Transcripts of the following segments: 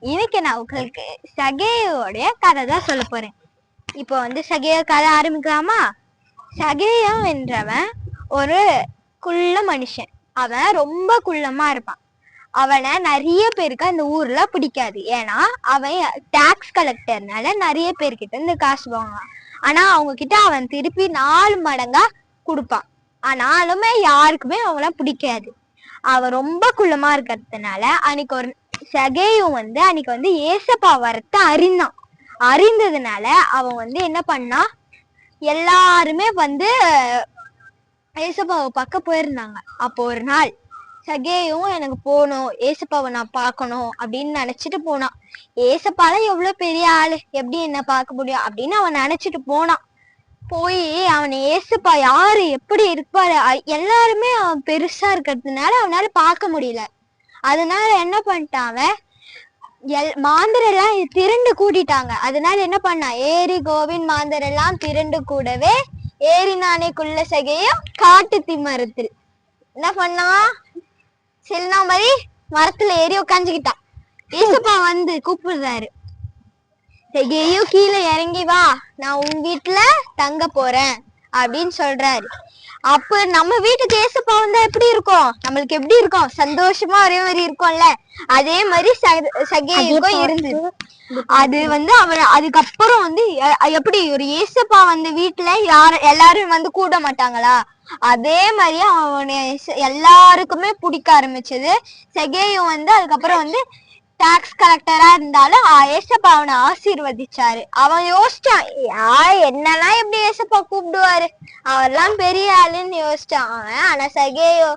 இன்னைக்கு நான் உங்களுக்கு சகேயோடைய கதை தான் சொல்ல போறேன். இப்போ வந்து சகேய கதை ஆரம்பிக்கலாமா? சகேயம் என்றவன் ஒரு குள்ள மனுஷன். அவன் ரொம்ப குள்ளமா இருப்பான். அவனை நிறைய பேருக்கு அந்த ஊர்ல பிடிக்காது. ஏன்னா அவன் டாக்ஸ் கலெக்டர்னால நிறைய பேர்கிட்ட இருந்து காசு வாங்குவான். ஆனா அவங்க கிட்ட அவன் திருப்பி நாலு மடங்கா கொடுப்பான். ஆனாலுமே யாருக்குமே அவங்கள பிடிக்காது. அவன் ரொம்ப குள்ளமா இருக்கிறதுனால அன்னைக்கு ஒரு சகேயும் வந்து அன்னைக்கு வந்து ஏசப்பா வரத்த அறிந்தான். அறிந்ததுனால அவன் வந்து என்ன பண்ணா எல்லாருமே வந்து ஏசப்பாவை பார்க்க போயிருந்தாங்க. அப்போ ஒரு நாள் சகேயும் எனக்கு போகணும் ஏசப்பாவை நான் பார்க்கணும் அப்படின்னு நினைச்சிட்டு போனான். ஏசப்பாலாம் எவ்வளோ பெரிய ஆள் எப்படி என்ன பார்க்க முடியும் அப்படின்னு அவன் நினைச்சிட்டு போனான். போய் அவன் ஏசப்பா யாரு எப்படி இருப்பாரு எல்லாருமே அவன் பெருசா இருக்கிறதுனால அவனால பார்க்க முடியல. அதனால என்ன பண்ணிட்டான் அவன்? எல் மாந்தர் எல்லாம் திரண்டு கூட்டிட்டாங்க அதனால என்ன பண்ணா ஏரி கோவிந்த் மாந்தர் எல்லாம் திரண்டு கூடவே ஏரி குள்ள சகையும் காட்டு திமரத்தில் என்ன பண்ணா சில்னா மாதிரி மரத்துல ஏறி உட்காந்துக்கிட்டான் ஏசப்பா வந்து கூப்பிடுறாரு. செகையும் கீழே இறங்கி வா. நான் உன் வீட்டுல தங்க போறேன் அப்படின்னு சொல்றாரு. அப்ப நம்ம வீட்டுக்கு ஏசப்பா வந்தா எப்படி இருக்கும்? நம்மளுக்கு எப்படி இருக்கும்? சந்தோஷமா ஒரே மாதிரி இருக்கும்ல? அதே மாதிரி சக- சகேயுக்கும் இருந்தது அது வந்து அவர் அதுக்கப்புறம் வந்து எப்படி ஒரு ஏசப்பா வந்து வீட்டுல யார எல்லாரும் வந்து கூட மாட்டாங்களா? அதே மாதிரி அவனை எல்லாருக்குமே பிடிக்க ஆரம்பிச்சது செகேயும் வந்து அதுக்கப்புறம் வந்து டாக்ஸ் கலெக்டரா இருந்தாலும் ஏசப்பா அவனை ஆசீர்வதிச்சாரு. அவன் யோசிச்சான் யா என்னெல்லாம் எப்படி ஏசப்பா கூப்பிடுவாரு? அவர்லாம் பெரிய ஆளுன்னு யோசிச்சான். அவன் ஆனா சகேயோ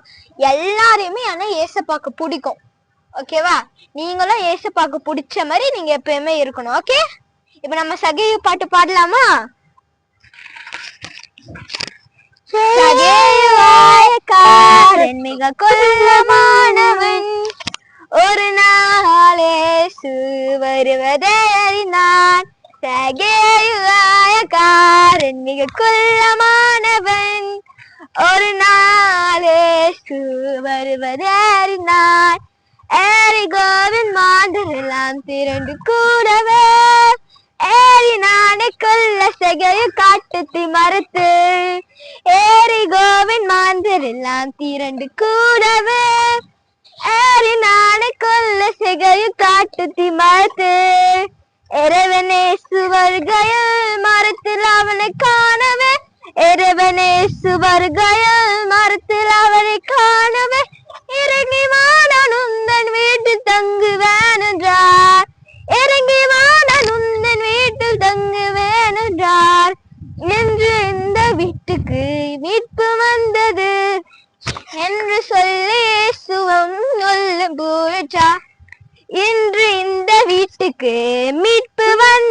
எல்லாரையுமே ஆனா ஏசப்பாக்கு பிடிக்கும். ஓகேவா நீங்களும் ஏசப்பாக்கு பிடிச்ச மாதிரி நீங்க எப்பயுமே இருக்கணும் ஓகே இப்ப நம்ம சகையு பாட்டு பாடலாமா? சகையுவாயக்காரன் மிக கொல்லமானவன் அறிந்தான் மிக குள்ளமானவன். ஒரு நாளேசு வருவதை அறிந்தான் ஏரி கோவின் மாந்தரெல்லாம் திரண்டு கூடவே. ஏறி நானே கொல்ல செகைய காட்டுத்தி மறுத்து ஏறி கோவின் மாந்தரெல்லாம் திரண்டு கூடவே. ஏறி நானே கொல்ல செகைய காட்டுத்தி மறுத்து அவனை காணவே இறைவனே சுவர்கையில் மரத்தில் அவனை காணவே இறங்கி வானன் உந்தன் வீட்டில் தங்குவேன் என்றார். இறங்கி வானன் உந்தன் வீட்டில் தங்குவேன் என்றார். என்று இந்த வீட்டுக்கு மீட்பு வந்தது. என்று சொல்லி சுவம் சொல்ல போச்சா இன்று இந்த வீட்டுக்கு மீட்பு வந்த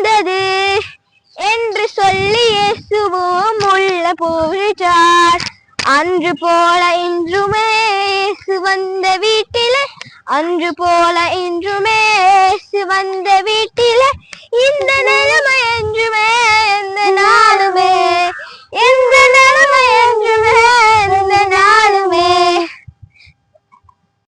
சொல்லி இயேசுவோம் உள்ள போயிட்டார் அன்று போல இன்றுமே இயேசு வந்த வீட்டிலே அன்று போல இன்றுமே இயேசு வந்த வீட்டிலே இந்த நிலைமை என்றுமே இந்த நாள்